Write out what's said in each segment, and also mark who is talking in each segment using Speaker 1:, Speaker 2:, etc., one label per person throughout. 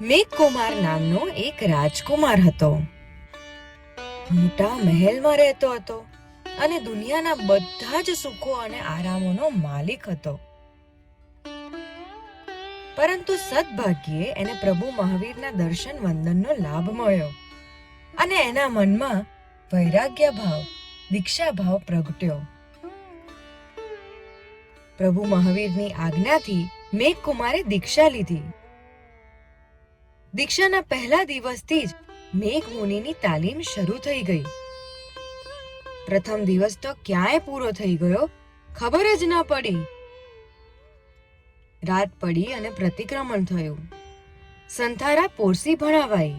Speaker 1: મેઘકુમાર નામનો એક રાજકુમાર હતો. મોટા મહેલમાં રહેતો હતો અને દુનિયાના બધા જ સુખો અને આરામોનો માલિક હતો. પરંતુ સદભાગ્યે એને પ્રભુ મહાવીરના દર્શન વંદનનો લાભ મળ્યો અને એના મનમાં વૈરાગ્ય ભાવ દીક્ષા ભાવ પ્રગટ્યો. પ્રભુ મહાવીરની આજ્ઞાથી મેઘકુમારે દીક્ષા લીધી. દીક્ષાના પહેલા દિવસથી જ મેઘ મુનિની તાલીમ શરૂ થઈ ગઈ. પ્રથમ દિવસ તો ક્યાંય પૂરો થઈ ગયો, ખબર જ ન પડી. રાત પડી અને પ્રતિક્રમણ થયું. સંથારા પોરસી ભણાવાઈ.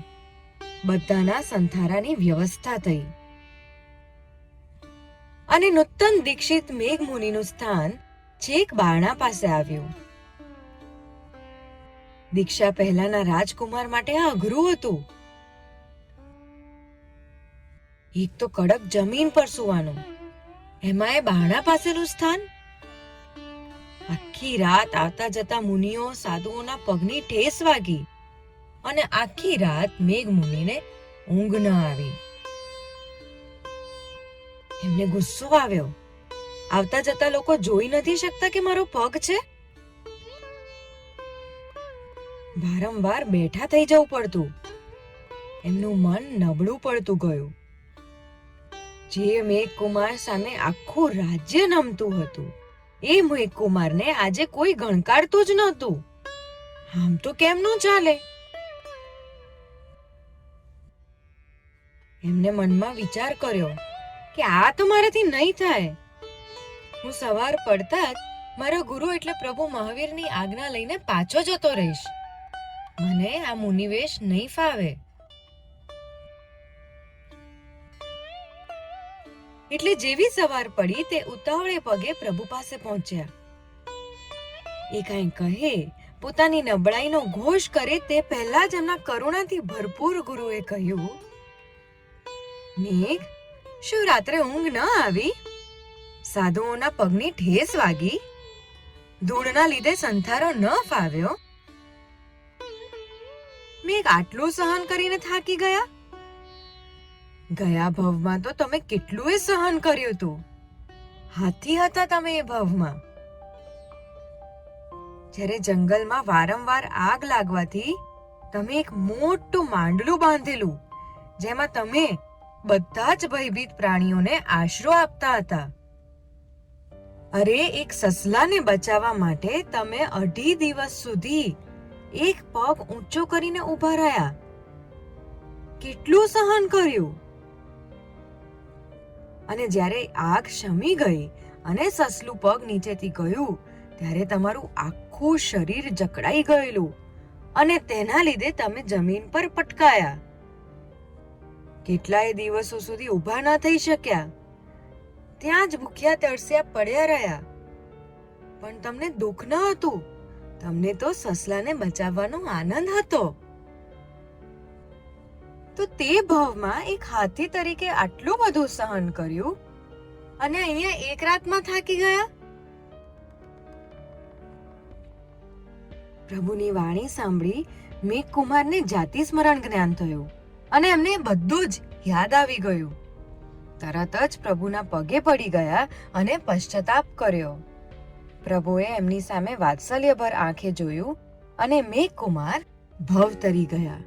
Speaker 1: બધાના સંથારાની વ્યવસ્થા થઈ. અને નૂતન દીક્ષિત મેઘ મુનિનું સ્થાન છેક બારણા પાસે આવ્યું. દીક્ષા પહેલાના રાજકુમાર માટે આ અઘરું હતું. એક તો કડક જમીન પર સુવાનું. એમાં એ બાણા પાસેનું સ્થાન? આખી રાત આવતા જતા મુનિઓ સાધુઓના પગની ઠેસ વાગી અને આખી રાત મેઘ મુનિને ઊંઘ ન આવી. એમને ગુસ્સો આવ્યો. આવતા જતા લોકો જોઈ નથી શકતા કે મારો પગ છે? વારંવાર બેઠા થઈ જવું પડતું. એમનું મન નબળું પડતું ગયું. જે મેઘ કુમાર સામે આખું રાજ્ય નમતું હતું એ મેઘકુમારને આજે કોઈ ગણકારતું જ નહોતું. આમ તો કેમનું ચાલે? એમને મનમાં વિચાર કર્યો કે આ તો મારાથી નહીં થાય. હું સવાર પડતા જ મારા ગુરુ એટલે પ્રભુ મહાવીરની આજ્ઞા લઈને પાછો જતો રહીશ. મને આ મુનિવેશ નહીં ફાવે. એટલે જેવી સવાર પડી તે ઉતાવળે પગે પ્રભુ પાસે પહોંચ્યા. એ કાંઈ કહે, પોતાની નબળાઈનો ઘોષ કરે તે પહેલા જ એમના કરુણાથી ભરપૂર ગુરુએ કહ્યું, મેઘ, શું રાત્રે ઊંઘ ન આવી? સાધુઓના પગની ઠેસ વાગી? ધૂળના લીધે સંથારો ન ફાવ્યો? મેઘ આટલો સહન કરીને થાકી ગયા? ગયા ભવમાં તો તમે કેટલું સહન કર્યું હતું હાથી હતા તમે એ ભવમાં. જ્યારે જંગલમાં વારંવાર આગ લાગવાથી તમે એક મોટું માંડલું બાંધેલું, જેમાં તમે બધા જ ભયભીત પ્રાણીઓને આશરો આપતા હતા. અરે, એક સસલાને બચાવવા માટે તમે અઢી દિવસ સુધી એક પગ ઊંચો કરીને ઊભા રહ્યા. કેટલું સહન કર્યું? અને જ્યારે આગ શમી ગઈ અને સસલું પગ નીચેથી ગયું, ત્યારે તમારું આખું શરીર જકડાઈ ગયેલું અને તેના લીધે તમે જમીન પર પટકાયા. કેટલાય દિવસો સુધી ઊભા ન થઈ શક્યા. ત્યાં જ ભૂખ્યા તરસ્યા પડ્યા રહ્યા. પણ તમને દુઃખ ન હતું? તમને તો સસલાને બચાવવાનો આનંદ હતો. તો તે ભવમાં એક હાથી તરીકે આટલું બધું સહન કર્યું? અને અહીંયા એક રાતમાં થાકી ગયા? પ્રભુની વાણી સાંભળી મેઘ કુમારને જાતિ સ્મરણ જ્ઞાન થયું અને એમને બધું જ યાદ આવી ગયું. તરત જ પ્રભુના પગે પડી ગયા અને પશ્ચાતાપ કર્યો. પ્રભુએ એમની સામે વાત્સલ્યભર આંખે જોયું અને મેઘ કુમાર ભવ તરી ગયા.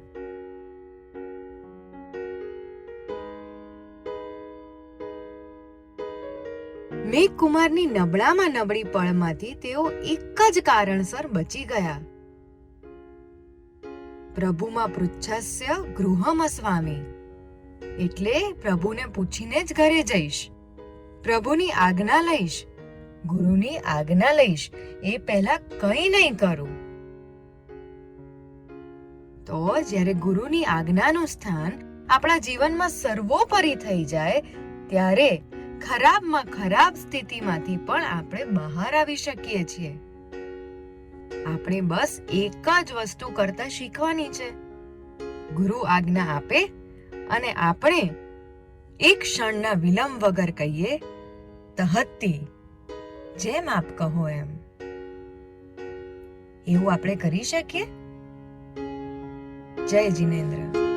Speaker 1: મેઘ કુમારની નબળામાં નબળી પળમાંથી તેઓ એક જ કારણસર બચી ગયા. પ્રભુમાં પૃચ્છસ્ય ગૃહમ સ્વામી એટલે પ્રભુને પૂછીને જ ઘરે જઈશ. પ્રભુની આજ્ઞા લઈશ. ગુરુની આજ્ઞા લઈશ. એ પહેલા કંઈ નહીં કરું. તો જ્યારે ગુરુની આજ્ઞાનું સ્થાન આપણા જીવનમાં સર્વોપરી થઈ જાય, ત્યારે ખરાબમાં ખરાબ સ્થિતિમાંથી પણ આપણે બહાર આવી શકીએ છીએ. આપણે બસ એક જ વસ્તુ કરતા શીખવાની છે. ગુરુ આજ્ઞા આપે અને આપણે એક ક્ષણના વિલંબ વગર કહીએ, તહત્તી જેમ આપ કહો એમ. એવું આપણે કરી શકીએ? જય જિનેન્દ્ર.